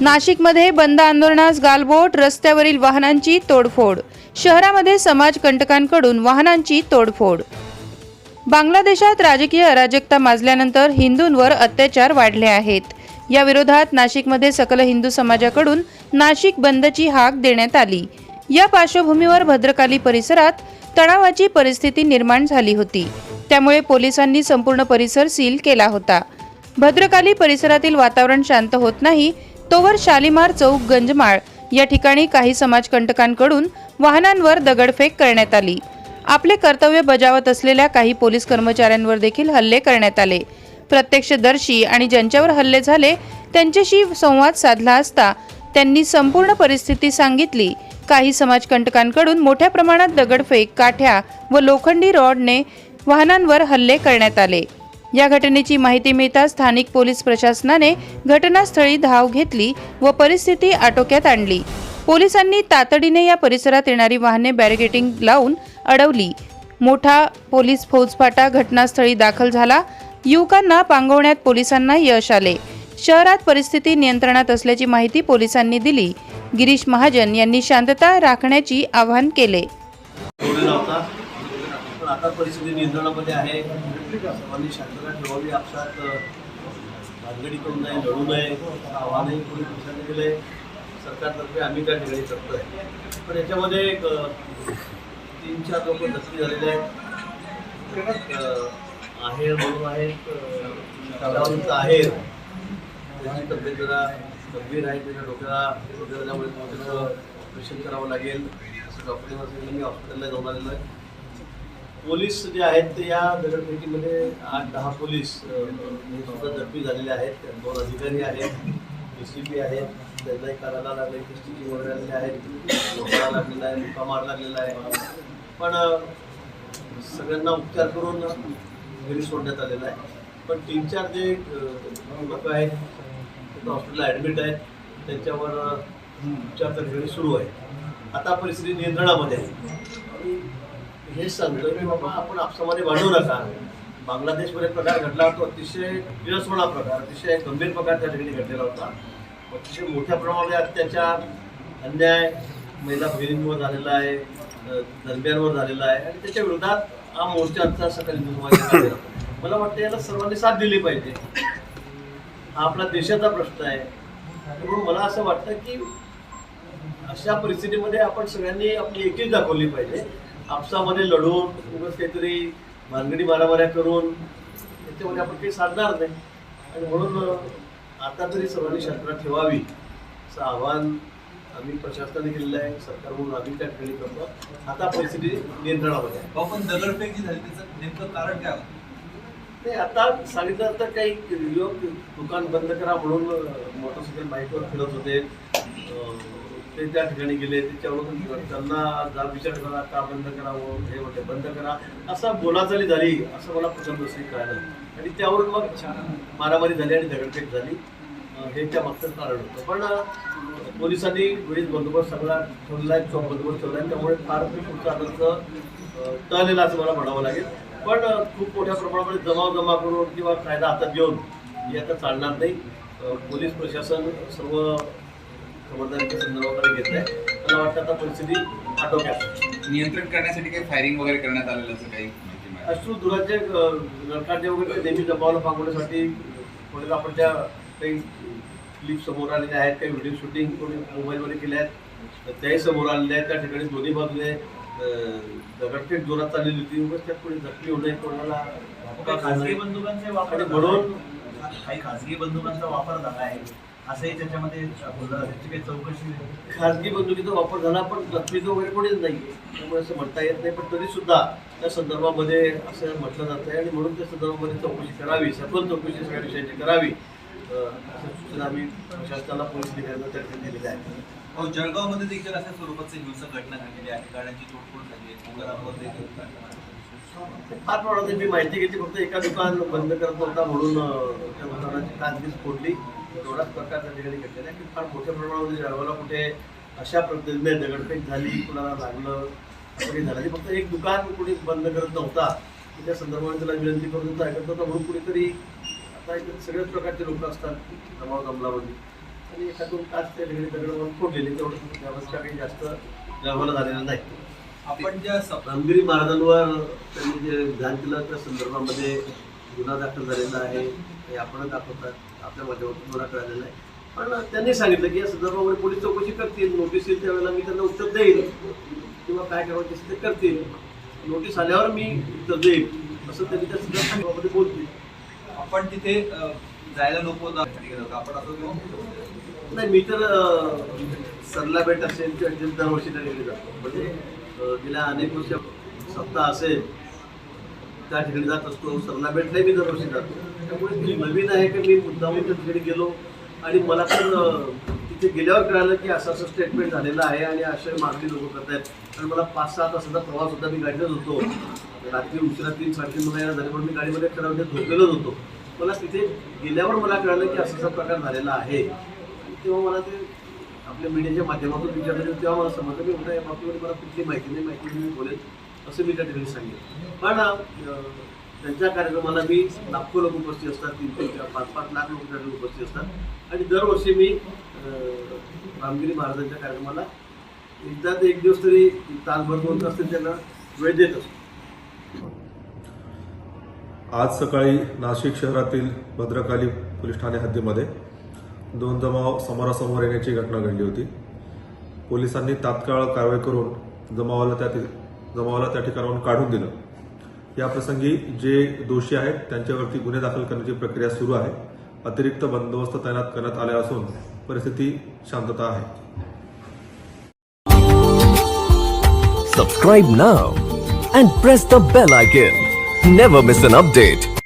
नाशिकमध्ये बंद आंदोलनास गालबोट रस्त्यावरील वाहनांची तोडफोड. शहरामध्ये समाजकंटकांकडून वाहनांची तोडफोड. बांगलादेशात राजकीय अराजकता माजल्यानंतर हिंदूंवर अत्याचार वाढले आहेत. या विरोधात नाशिकमध्ये सकल हिंदू समाजाकडून नाशिक बंदची हाक देण्यात आली. या पार्श्वभूमीवर भद्रकाली परिसरात तणावाची परिस्थिती निर्माण झाली होती. त्यामुळे पोलिसांनी संपूर्ण परिसर सील केला होता. भद्रकाली परिसरातील वातावरण शांत होत नाही तोवर शालिमार चौक गंजमाळ या ठिकाणी काही समाजकंटकांकडून वाहनांवर दगडफेक करण्यात आली. आपले कर्तव्य बजावत असलेल्या काही पोलीस कर्मचाऱ्यांवर देखील हल्ले करण्यात आले. प्रत्यक्षदर्शी आणि ज्यांच्यावर हल्ले झाले त्यांच्याशी संवाद साधला असता त्यांनी संपूर्ण परिस्थिती सांगितली. काही समाजकंटकांकडून मोठ्या प्रमाणात दगडफेक काठ्या व लोखंडी रॉडने वाहनांवर हल्ले करण्यात आले. या घटनेची माहिती मिळताच स्थानिक पोलीस प्रशासनाने घटनास्थळी धाव घेतली व परिस्थिती आटोक्यात आणली. पोलिसांनी तातडीने या परिसरात येणारी वाहने बॅरिगेटिंग लावून अडवली. मोठा पोलीस फौजफाटा घटनास्थळी दाखल झाला. युवकांना पांगवण्यात पोलिसांना यश आले. शहरात परिस्थिती नियंत्रणात असल्याची माहिती पोलिसांनी दिली. गिरीश महाजन यांनी शांतता राखण्याची आवाहन केले. पण आता परिस्थिती नियंत्रणामध्ये आहे. सर्वांनी शांतता ठेवावी. आपसात भानगडी करू नये लढू नये. असं आव्हानही कोणी दिवसाने दिलं आहे सरकारतर्फे आम्ही त्या ठिकाणी करतोय. पण याच्यामध्ये एक तीन चार लोक जखमी झालेले आहेत. आहेर म्हणून आहेत अ, आहेर त्याची तब्येत जरा गंभीर आहे. त्याच्या डोक्याला त्यामुळे त्याचं ऑपरेशन करावं लागेल. असं डॉक्टरने मी हॉस्पिटलला जाऊन आलेलो आहे. पोलीस जे आहेत ते या दगडफेकीमध्ये आठ दहा पोलीस सुद्धा जखमी झालेले आहेत. दोन अधिकारी आहेत डी सी पी आहेत त्यांनाही करायला लागले स्टिचिंग वगैरे आहेत. लोकांना लागलेला आहे मुका मार लागलेला आहे. पण सगळ्यांना उपचार करून घरी सोडण्यात आलेला आहे. पण तीन चार जे लोक आहेत ते हॉस्पिटलला ॲडमिट आहेत त्यांच्यावर उपचार तर सुरू आहे आता परिस्थिती नियंत्रणामध्ये आहे. आणि हे सांगतो की बाबा आपण आपसामध्ये वाढवू नका. बांगलादेशमध्ये प्रकार घडला तो अतिशय विरसवणा प्रकार अतिशय गंभीर प्रकार त्या ठिकाणी घडलेला होता. अतिशय मोठ्या प्रमाणात अत्याचार अन्याय महिला भगिनींवर झालेला आहे दरम्यानवर झालेला आहे आणि त्याच्या विरोधात हा मोर्चाचा सकाळी हिंदू मला वाटतं याला सर्वांनी साथ दिली पाहिजे. हा आपला देशाचा प्रश्न आहे. म्हणून मला असं वाटतं की अशा परिस्थितीमध्ये आपण सगळ्यांनी आपली एकीच दाखवली पाहिजे. आपसामध्ये लढून उगाच काहीतरी भानगडी मारामाऱ्या करून त्याच्यामध्ये आपण काही साधणार नाही. आणि म्हणून आता तरी सर्वांनी शांतता ठेवावी असं आव्हान आम्ही प्रशासनाने केलेलं आहे. सरकार म्हणून आम्ही त्या ठिकाणी करतो. आता परिस्थिती नियंत्रणामध्ये आहे. पण दगडफेक जी झाली त्याचं नेमकं कारण काय होतं? नाही आता सांगितलं तर काही लोक दुकान बंद करा म्हणून मोटरसायकल बाईकवर फिरत होते. ते त्या ठिकाणी गेले त्याच्यावरून त्यांना जा विचार करा का बंद करावं हे होते बंद करा. असा बोलाचाली झाली असं मला प्रथम दर्शनी कळालं. आणि त्यावरून मग मारामारी झाली आणि दगडफेक झाली. हे त्या मागचं कारण होतं. पण पोलिसांनी वेळीच बंदोबस्त सगळा ठेवलेला आहे चौक बंदोबस्त ठेवला आहे. त्यामुळे फार पुढचा आनंद टळलेला असं मला म्हणावं लागेल. पण खूप मोठ्या प्रमाणामध्ये जमाव जमा करून किंवा कायदा हातात घेऊन हे आता चालणार नाही. पोलीस प्रशासन सर्व खबरदारीच्या संदर्भाकडे घेत आहे मला वाटतं आता परिस्थिती आटोक्यात. नियंत्रण करण्यासाठी काही फायरिंग वगैरे करण्यात आलेलं असं काही? अश्रू दुराचे नरकाचे वगैरे नेहमी जमावला पांगवण्यासाठी कोणी आपण त्या काही क्लिप समोर आलेल्या आहेत काही व्हिडिओ शूटिंग कोणी मोबाईलमध्ये केल्या आहेत त्याही समोर आलेल्या आहेत त्या ठिकाणी दोन्ही बाजूने दगडफेक जोरात चाललेली होती उगाच त्यात कोणी जखमी होऊ नये कोणाला नये. बंदुकांचे वापर म्हणून काही खासगी बंदुकांचा वापर झाला आहे असंही त्याच्यामध्ये बोललं जातं. त्याची काही चौकशी खाजगी बंदुकीचा वापर झाला पण जखमीचं वगैरे कोणीच नाही त्यामुळे असं म्हणता येत नाही पण तरी सुद्धा त्या संदर्भामध्ये असं म्हटलं जात आहे. आणि म्हणून त्या संदर्भामध्ये चौकशी करावी. सखोल चौकशी सगळ्या विषयाची करावी. अशा सूचना आम्ही प्रशासनाला पोलीस अधिकाऱ्यांना त्या ठिकाणी दिलेल्या आहेत. अहो, जळगावमध्ये देखील अशा स्वरूपाची हिंसक घटना घडलेली आहे. गाड्यांची तोडफोड झाली आहे. फार प्रमाणात मी माहिती घेतली. फक्त एका दुकान बंद करत नव्हता म्हणून त्या दुकानाची कांदीच फोडली. एवढाच प्रकार त्या ठिकाणी घडलेला आहे की फार मोठ्या प्रमाणामध्ये म्हणजे जळगावला कुठे अशा पद्धतीने दगडफेक झाली कुणाला लागलं असं काही झालं फक्त एक दुकान कुणी बंद करत नव्हता. त्या संदर्भाने त्याला विनंती करत होता ऐकत होता म्हणून कुणीतरी आता एक सगळ्याच प्रकारचे लोक असतात जमाव जमलामध्ये. आणि एखादून काच त्या ठिकाणी दगड फोडलेले तेवढं व्यवस्था काही जास्त व्यवहार झालेला नाही. आपण ज्या रामगिरी महाराजांवर त्यांनी जे विधान केलं त्या संदर्भामध्ये गुन्हा दाखल झालेला आहे हे आपण दाखवतात. आपल्या माध्यमातून मला कळलेलं आहे. पण त्यांनी सांगितलं की या संदर्भामध्ये पोलीस चौकशी करतील नोटीस येईल त्यावेळेला मी त्यांना उत्तर देईल. किंवा काय करायचं असेल ते करतील. नोटीस आल्यावर मी उत्तर देईल असं त्यांनी त्या संदर्भामध्ये बोलतील. आपण तिथे जायला नको आपण असं नाही मी तर सरला बेट असेल किंवा दरवर्षी ठिकाणी जातो. म्हणजे गेल्या अनेक वर्ष सप्ताह असेल त्या ठिकाणी जात असतो. सरनाबेटलाही मी दरवर्षी जातो. त्यामुळे ती नवीन आहे की मी मुद्दामून त्या ठिकाणी गेलो. आणि मला पण तिथे गेल्यावर कळालं की असं असं स्टेटमेंट झालेलं आहे आणि अशा मागणी लोक करत आहेत आणि मला पाच सहा तासाचा प्रवास होता मी गाडीतच होतो. रात्री उशिरा तीन साडेतीन मला झाले पण मी गाडीमध्ये खरं झोपेलच होतो. मला तिथे गेल्यावर मला कळालं की असा असा प्रकार झालेला आहे. तेव्हा मला ते आपल्या मीडियाच्या माध्यमातून विचारलं तेव्हा मला समजलं की मोठ्या या बाबतीमध्ये मला कुठली माहिती नाही माहिती मी बोलेल असं मी त्या ठिकाणी सांगितलं. पण त्यांच्या कार्यक्रमाला मी लाखो लोक उपस्थित असतात तीन तीन चार पाच पाच लाख लोक त्या उपस्थित असतात. आणि दरवर्षी मी रामगिरी महाराजांच्या कार्यक्रमाला एकदा ते एक दिवस तरी तासभर दोन तास तरी त्यांना वेळ देत असतो. आज सकाळी नाशिक शहरातील भद्रकाली पोलीस ठाणे हद्दीमध्ये दोन जमाव समोरासमोर येण्याची घटना घडली होती पोलिसांनी तात्काळ कारवाई करून जमावाला त्या जमावाला त्या ठिकाणाहून काढून दिलं या प्रसंगी जे दोषी आहेत त्यांच्यावरती गुन्हे दाखल करण्याची प्रक्रिया सुरू आहे अतिरिक्त बंदोबस्त तैनात करण्यात आले असून परिस्थिती शांतता आहे Subscribe now and press the bell icon. Never miss an update.